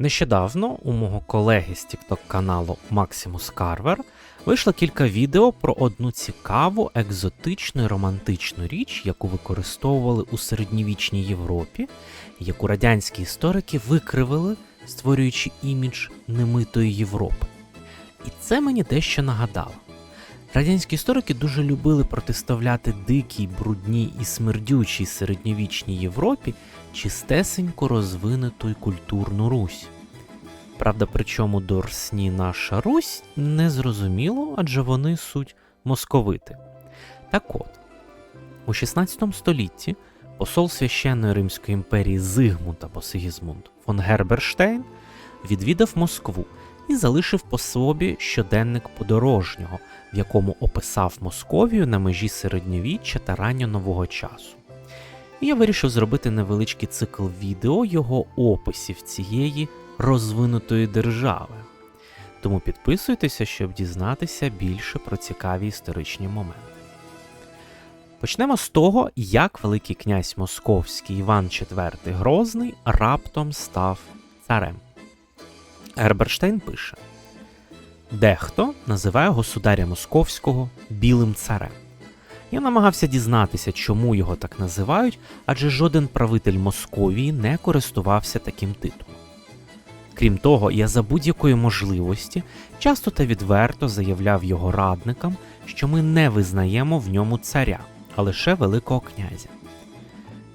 Нещодавно у мого колеги з TikTok каналу Максимус Карвер вийшло кілька відео про одну цікаву, екзотичну і романтичну річ, яку використовували у середньовічній Європі, яку радянські історики викривили, створюючи імідж немитої Європи. І це мені дещо нагадало. Радянські історики дуже любили протиставляти дикій, брудній і смердючій середньовічній Європі чистесенько розвинуту й культурну Русь. Правда, причому до Рсні наша Русь не зрозуміло, адже вони суть московити. Так от, у 16 столітті посол священної Римської імперії Зигмунд або Сигізмунд фон Герберштейн відвідав Москву і залишив по собі щоденник подорожнього, в якому описав Московію на межі середньовіччя та ранньо-нового часу. І я вирішив зробити невеличкий цикл відео його описів цієї розвинутої держави. Тому підписуйтеся, щоб дізнатися більше про цікаві історичні моменти. Почнемо з того, як Великий князь Московський Іван IV Грозний раптом став царем. Герберштейн пише: Дехто називає государя Московського білим царем. Я намагався дізнатися, чому його так називають, адже жоден правитель Московії не користувався таким титулом. Крім того, я за будь-якої можливості часто та відверто заявляв його радникам, що ми не визнаємо в ньому царя, а лише Великого князя.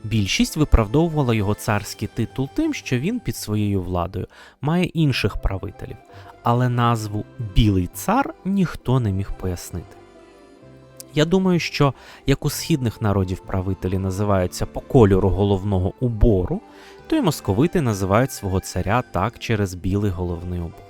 Більшість виправдовувала його царський титул тим, що він під своєю владою має інших правителів, але назву Білий цар ніхто не міг пояснити. Я думаю, що як у східних народів правителі називаються по кольору головного убору, то й московити називають свого царя так через білий головний убор.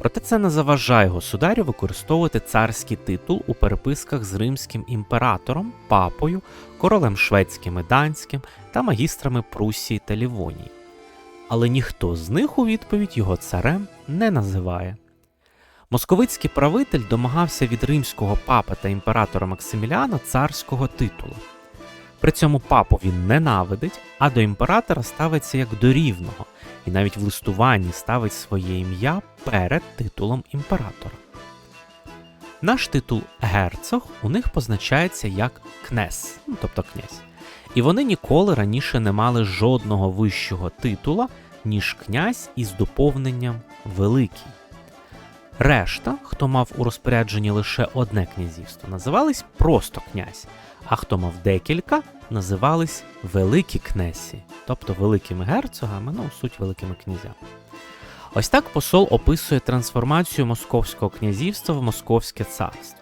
Проте це не заважає государю використовувати царський титул у переписках з римським імператором, папою, королем шведським і данським та магістрами Прусії та Лівонії. Але ніхто з них у відповідь його царем не називає. Московицький правитель домагався від римського папа та імператора Максиміліана царського титулу. При цьому папу він ненавидить, а до імператора ставиться як до рівного, і навіть в листуванні ставить своє ім'я перед титулом імператора. Наш титул герцог у них позначається як кнес, ну, тобто князь. І вони ніколи раніше не мали жодного вищого титула, ніж князь із доповненням Великий. Решта, хто мав у розпорядженні лише одне князівство, називались просто князь, а хто мав декілька, називались великі кнесі, тобто великими герцогами, ну, суть великими князями. Ось так посол описує трансформацію Московського князівства в Московське царство.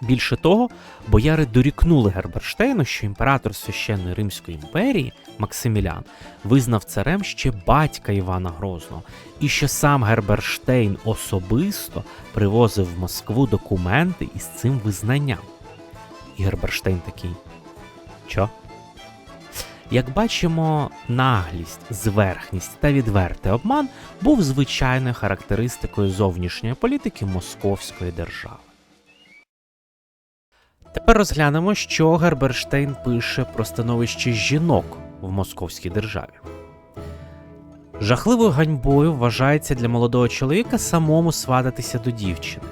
Більше того, бояри дорікнули Герберштейну, що імператор священної Римської імперії Максимілян визнав царем ще батька Івана Грозного, і що сам Герберштейн особисто привозив в Москву документи із цим визнанням. І Герберштейн такий. Чо? Як бачимо, наглість, зверхність та відвертий обман був звичайною характеристикою зовнішньої політики Московської держави. Тепер розглянемо, що Герберштейн пише про становище жінок в московській державі. Жахливою ганьбою вважається для молодого чоловіка самому свататися до дівчини.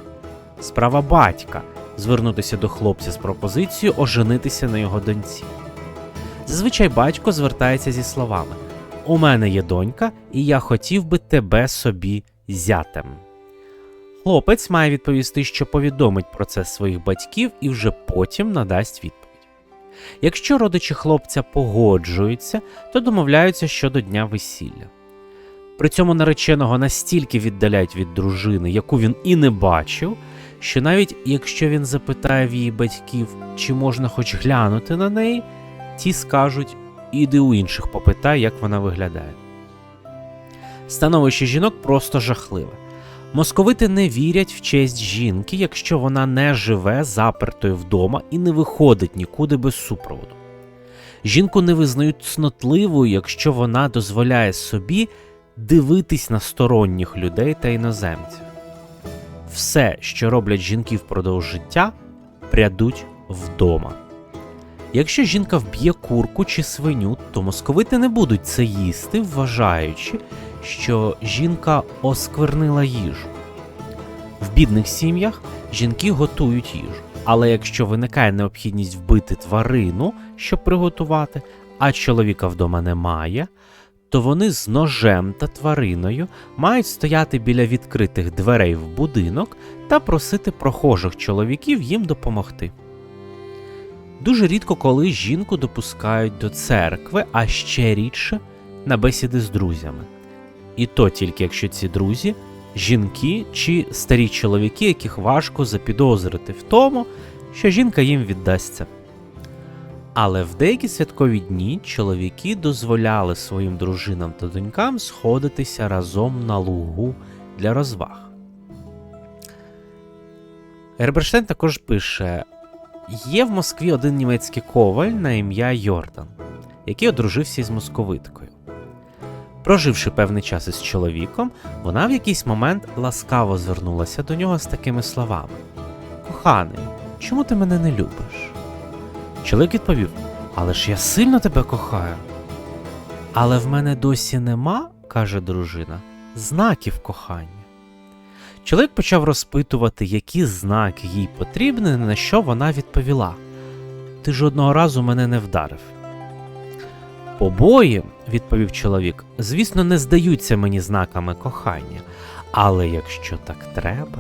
Справа батька звернутися до хлопця з пропозицією оженитися на його доньці. Зазвичай батько звертається зі словами: У мене є донька, і я хотів би тебе собі зятем. Хлопець має відповісти, що повідомить про це своїх батьків і вже потім надасть відповідь. Якщо родичі хлопця погоджуються, то домовляються щодо дня весілля. При цьому нареченого настільки віддаляють від дружини, яку він і не бачив, що навіть якщо він запитає в її батьків, чи можна хоч глянути на неї, ті скажуть іди у інших попитай, як вона виглядає. Становище жінок просто жахливе. Московити не вірять в честь жінки, якщо вона не живе запертою вдома і не виходить нікуди без супроводу. Жінку не визнають цнотливою, якщо вона дозволяє собі дивитись на сторонніх людей та іноземців. Все, що роблять жінки впродовж життя, прядуть вдома. Якщо жінка вб'є курку чи свиню, то московити не будуть це їсти, вважаючи, що жінка осквернила їжу. В бідних сім'ях жінки готують їжу. Але якщо виникає необхідність вбити тварину, щоб приготувати, а чоловіка вдома немає, то вони з ножем та твариною мають стояти біля відкритих дверей в будинок та просити прохожих чоловіків їм допомогти. Дуже рідко коли жінку допускають до церкви, а ще рідше на бесіди з друзями. І то тільки якщо ці друзі жінки чи старі чоловіки, яких важко запідозрити в тому, що жінка їм віддасться. Але в деякі святкові дні чоловіки дозволяли своїм дружинам та донькам сходитися разом на лугу для розваг. Герберштейн також пише: є в Москві один німецький коваль на ім'я Йордан, який одружився із московиткою. Проживши певний час із чоловіком, вона в якийсь момент ласкаво звернулася до нього з такими словами: Коханий, чому ти мене не любиш? Чоловік відповів: Але ж я сильно тебе кохаю. Але в мене досі нема, каже дружина, знаків кохання. Чоловік почав розпитувати, які знаки їй потрібні, на що вона відповіла: Ти жодного разу мене не вдарив. Побої, відповів чоловік, звісно, не здаються мені знаками кохання, але якщо так треба.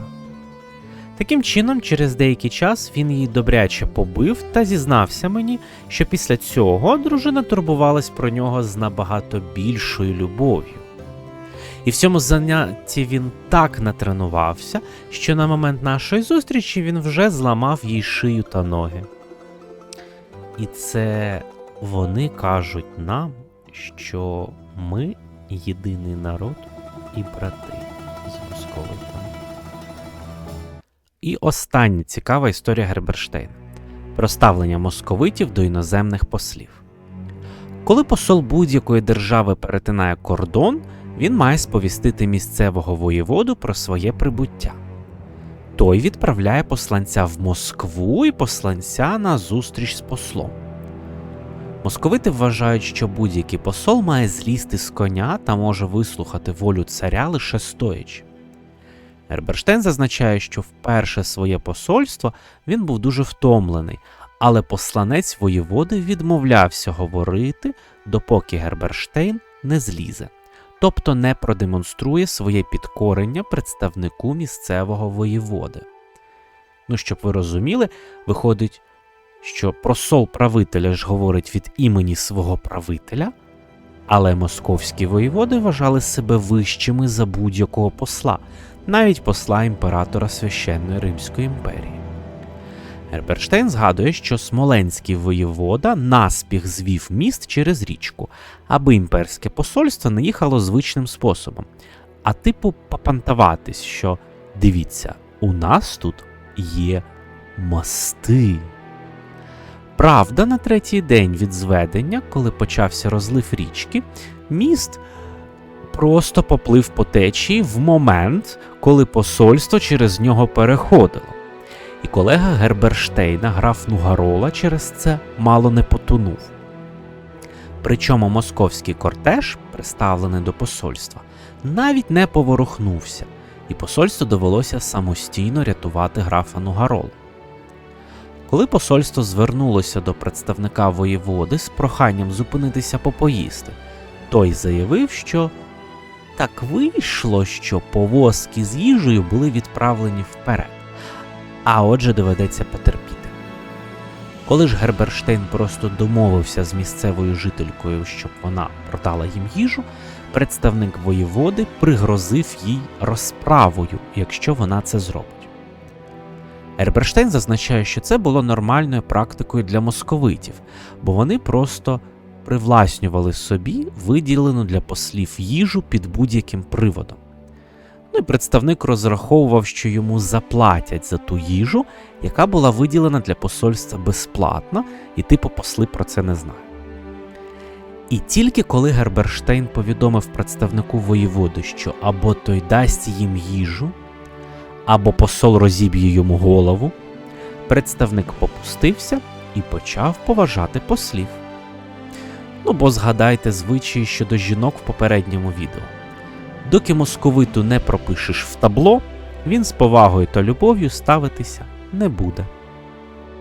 Таким чином, через деякий час він її добряче побив та зізнався мені, що після цього дружина турбувалась про нього з набагато більшою любов'ю. І в цьому занятті він так натренувався, що на момент нашої зустрічі він вже зламав їй шию та ноги. І це вони кажуть нам, що ми єдиний народ і брати з московитами. І остання цікава історія Герберштейна про ставлення московитів до іноземних послів. Коли посол будь-якої держави перетинає кордон, він має сповістити місцевого воєводу про своє прибуття. Той відправляє посланця в Москву і посланця на зустріч з послом. Московити вважають, що будь-який посол має злізти з коня та може вислухати волю царя лише стоячи. Герберштейн зазначає, що вперше своє посольство він був дуже втомлений, але посланець воєводи відмовлявся говорити, допоки Герберштейн не злізе, тобто не продемонструє своє підкорення представнику місцевого воєводи. Ну, щоб ви розуміли, виходить, що просол правителя ж говорить від імені свого правителя, але московські воєводи вважали себе вищими за будь-якого посла, навіть посла імператора священної Римської імперії. Герберштейн згадує, що смоленський воєвода наспіх звів міст через річку, аби імперське посольство не їхало звичним способом, а типу попантаватись, що дивіться, у нас тут є мости. Правда, на третій день від зведення, коли почався розлив річки, міст просто поплив по течії в момент, коли посольство через нього переходило. І колега Герберштейна, граф Нугарола, через це мало не потонув. Причому московський кортеж, приставлений до посольства, навіть не поворухнувся, і посольству довелося самостійно рятувати графа Нугаролу. Коли посольство звернулося до представника воєводи з проханням зупинитися попоїсти, той заявив, що так вийшло, що повозки з їжею були відправлені вперед, а отже доведеться потерпіти. Коли ж Герберштейн просто домовився з місцевою жителькою, щоб вона продала їм їжу, представник воєводи пригрозив їй розправою, якщо вона це зробить. Герберштейн зазначає, що це було нормальною практикою для московитів, бо вони просто привласнювали собі виділену для послів їжу під будь-яким приводом. Ну і представник розраховував, що йому заплатять за ту їжу, яка була виділена для посольства безплатно, і типу посли про це не знає. І тільки коли Герберштейн повідомив представнику воєводи, що або той дасть їм їжу, або посол розіб'є йому голову, представник попустився і почав поважати послів. Ну бо згадайте звичаї щодо жінок в попередньому відео. Доки московиту не пропишеш в табло, він з повагою та любов'ю ставитися не буде.